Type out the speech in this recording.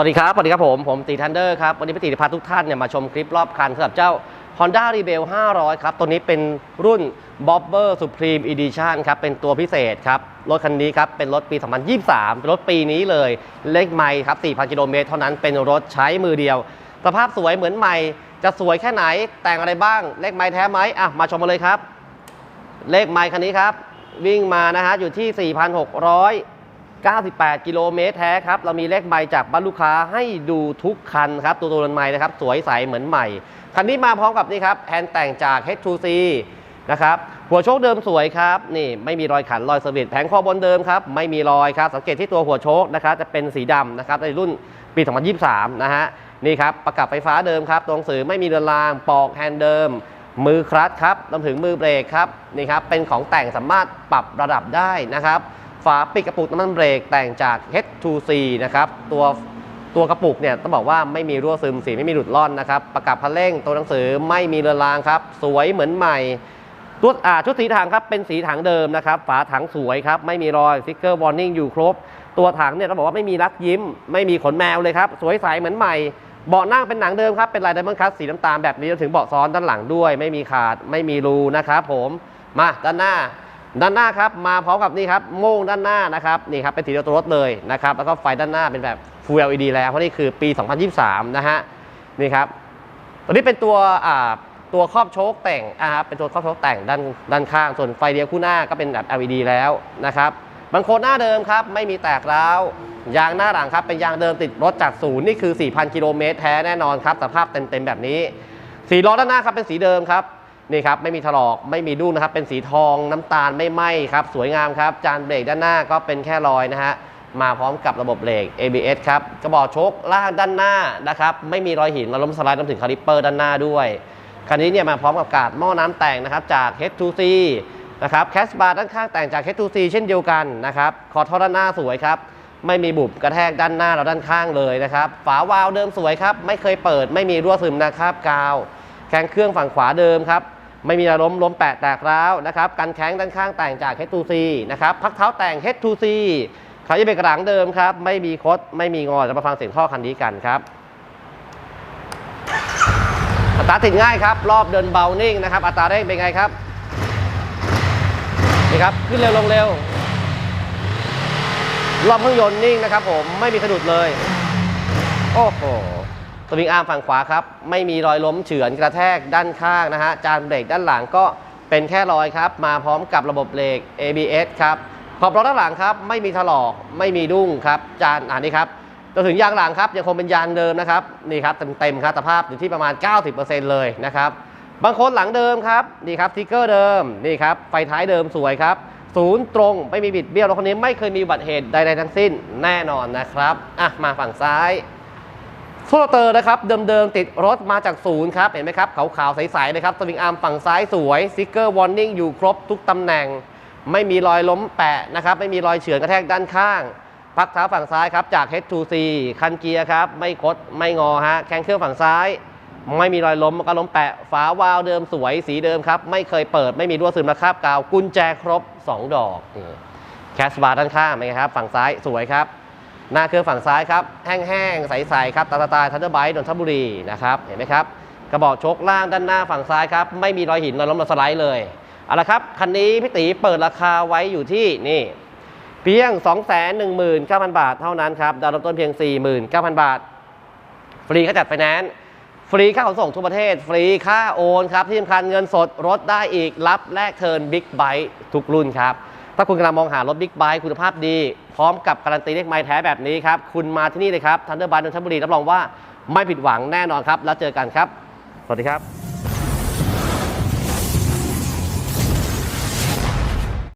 วัสดีครับ สวัสดีครับผม ผมตีทันเดอร์ครับ วันนี้พี่ตีจะพาทุกท่านเนี่ยมาชมคลิปรอบคันสำหรับเจ้า Honda Rebel 500 ครับ ตัวนี้เป็นรุ่น Bobber Supreme Edition ครับ เป็นตัวพิเศษครับ รถคันนี้ครับ เป็นรถปี 2023 เป็นรถปีนี้เลย เลขไม่ครับ 4,000 กิโลเมตรเท่านั้น เป็นรถใช้มือเดียว สภาพสวยเหมือนใหม่ จะสวยแค่ไหน แต่งอะไรบ้าง เลขไม้แท้ไหมอะ มาชมมาเลยครับ เลขไมล์คันนี้ครับ วิ่งมานะฮะ อยู่ที่ 4,600 98 กิโลเมตรแท้ครับ เรามีเลขไมล์จากบ้านลูกค้าให้ดูทุกคันครับ ตัวตัวรถไมล์นะครับ สวยใสเหมือนใหม่ คันนี้มาพร้อมกับนี่ครับแฮนแต่งจาก H2C นะครับ หัวโชคเดิมสวยครับ นี่ไม่มีรอยขันรอยเซอร์วิสแผงคอบนเดิมครับ ไม่มีรอยครับ สังเกตที่ตัวหัวโชคนะครับ จะเป็นสีดำนะครับ ในรุ่นปี 2023 นะฮะ นี่ครับ ประกับไฟฟ้าเดิมครับตัวหนังสือไม่มีเรือนราง ปอกแฮนด์เดิม มือคลัตช์ครับรวมถึงมือเบรกครับ นี่ครับ เป็นของแต่งสามารถปรับระดับได้นะครับ ฝาปิดกระปุกน้ำมันเบรกแต่งจาก H2C นะครับตัวตัวกระปุกเนี่ยต้องบอกว่าไม่มีรั่วซึมสีไม่มีหลุดล่อนนะครับประกับพันเร่งตัวหนังสือไม่มีเรือนรางครับ สวยเหมือนใหม่ตัวอ่าชุดสีถังครับเป็นสีถังเดิมนะครับฝาถังสวยครับไม่มีรอยสติ๊กเกอร์วอร์นิ่งอยู่ครบ ตัวถังเนี่ยต้องบอกว่าไม่มีรักยิ้ม ไม่มีขนแมวเลยครับสวยใสเหมือนใหม่เบาะนั่งเป็นหนังเดิมครับเป็นลายไดมอนด์คัสสีน้ำตาลแบบนี้รวมถึงเบาะซ้อนด้านหลังด้วย ไม่มีขาดไม่มีรูนะครับผมมาด้านหน้า ด้านหน้าครับมาพร้อมกับนี่ครับโม่งด้านหน้านะครับนี่ครับเป็นสีเดียวตัวรถเลยนะครับแล้วก็ไฟด้านหน้าเป็นแบบ Full LED แล้วเพราะนี่คือปี 2023 นะฮะนี่ครับตัวนี้เป็นตัวอ่าตัวครอบโชคแต่งอ่าครับเป็นตัวครอบโชคแต่งด้านด้านข้างส่วนไฟเลี้ยวคู่หน้าก็เป็นแบบ LED แล้วนะครับบางโคนหน้าเดิมครับไม่มีแตกร้าวยางหน้าหลังครับเป็นยางเดิมติดรถจากศูนย์นี่คือ 4,000 กิโลเมตรแท้แน่นอนครับสภาพเต็มๆแบบนี้ สีล้อด้านหน้าครับเป็นสีเดิมครับ นี่ครับไม่มีถลอกไม่มีดุ้งนะครับ เป็นสีทองน้ำตาลไม่ไหม้ครับ สวยงามครับ จานเบรกด้านหน้าก็เป็นแค่รอยนะฮะมาพร้อมกับระบบเบรก ABS ครับกระบอกโชคล่างด้านหน้านะครับ ไม่มีรอยหินมาล้มสไลด์รวมถึงคาลิปเปอร์ด้านหน้าด้วยคันนี้เนี่ยมาพร้อมกับกาดหม้อน้ำแต่งนะครับจาก H2C นะครับแคสบาร์ด้านข้างแต่งจาก H2C เช่นเดียวกันนะครับคอท่อด้านหน้าสวยครับไม่มีบุบกระแทกด้านหน้าเราด้านข้างเลยนะครับฝาวาล์วเดิมสวยครับไม่เคยเปิดไม่มีรั่วซึมนะครับกาวแข้งเครื่องฝั่งขวาเดิมครับ ไม่มีระล้มล้มแปะแตกร้าวนะครับกันแข้งด้านข้างแต่งจาก H2C นะครับพักเท้าแต่ง H2C เขาจะเป็นกระหลังเดิมครับ ไม่มีคดไม่มีงอจะมาฟังเสียงท่อคันนี้กันครับอัตราติดง่ายครับ รอบเดินเบานิ่งนะครับ อัตราเร่งเป็นไงครับนี่ครับขึ้นเร็วลงเร็ว รอบเครื่องยนต์นิ่งนะครับ ผมไม่มีสะดุดเลย โอ้โห สวิงอาร์มฝั่งขวาครับ ไม่มีรอยล้มเฉือนกระแทกด้านข้างนะฮะ จานเบรกด้านหลังก็เป็นแค่รอยครับ มาพร้อมกับระบบเบรก ABS ครับ ขอบล้อด้านหลังครับ ไม่มีถลอก ไม่มีดุ้งครับ จานอันนี้ครับจนถึงยางหลังครับ ยังคงเป็นยางเดิมนะครับ นี่ครับเต็มๆครับ สภาพอยู่ที่ประมาณ 90%เลยนะครับ บางคนหลังเดิมครับ นี่ครับสติ๊กเกอร์เดิม นี่ครับ ไฟท้ายเดิมสวยครับ ศูนย์ตรง ไม่มีบิดเบี้ยวรถคันนี้ไม่เคยมีอุบัติเหตุใดๆทั้งสิ้นแน่นอนนะครับ อะ มาฝั่งซ้าย โซลเตอร์นะครับเดิมๆติดรถมาจากศูนย์ครับ เห็นไหมครับขาวๆใสๆเลยครับสวิงอาร์มฝั่งซ้ายสวยสติกเกอร์วอร์นิ่งอยู่ครบทุกตำแหน่ง ไม่มีรอยล้มแปะนะครับ ไม่มีรอยเฉือนกระแทกด้านข้างพักเท้าฝั่งซ้ายครับจาก H2C คันเกียร์ครับ ไม่คดไม่งอฮะแข้งเครื่องฝั่งซ้าย ไม่มีรอยล้มก็ล้มแปะฝาวาล์วเดิมสวยสีเดิมครับ ไม่เคยเปิดไม่มีรั่วซึมระคาบกาวกุญแจครบ 2 ดอกแคสบาร์ด้านข้างเป็นไงครับ ฝั่งซ้ายสวยครับ หน้าเครื่องฝั่งซ้ายครับ แห้งๆ ใสๆ ครับตาตาทันเดอร์ไบต์นนทบุรีนะครับ เห็นไหมครับ กระบอกชกล่างด้านหน้าฝั่งซ้ายครับ ไม่มีรอยหินรอยล้มรอยสไลด์เลย เอาละครับ คันนี้พี่ตีเปิดราคาไว้อยู่ที่นี่ เพียง 219,000 บาทเท่านั้นครับ ดาวน์รถต้นเพียง 49,000 บาท ฟรีค่าจัดไฟแนนซ์ ฟรีค่าขนส่งทั่วประเทศ ฟรีค่าโอนครับ ที่สำคัญเงินสดรถได้อีก รับแลกเทิร์นบิ๊กไบค์ทุกรุ่นครับ ถ้าคุณกำลังมองหารถบิ๊กไบค์คุณภาพดี พร้อมกับการันตีเลขไม้แท้แบบนี้ครับ คุณมาที่นี่เลยครับทันเดอร์บาร์นนทบุรีรับรองว่าไม่ผิดหวังแน่นอนครับ แล้วเจอกันครับ สวัสดีครับ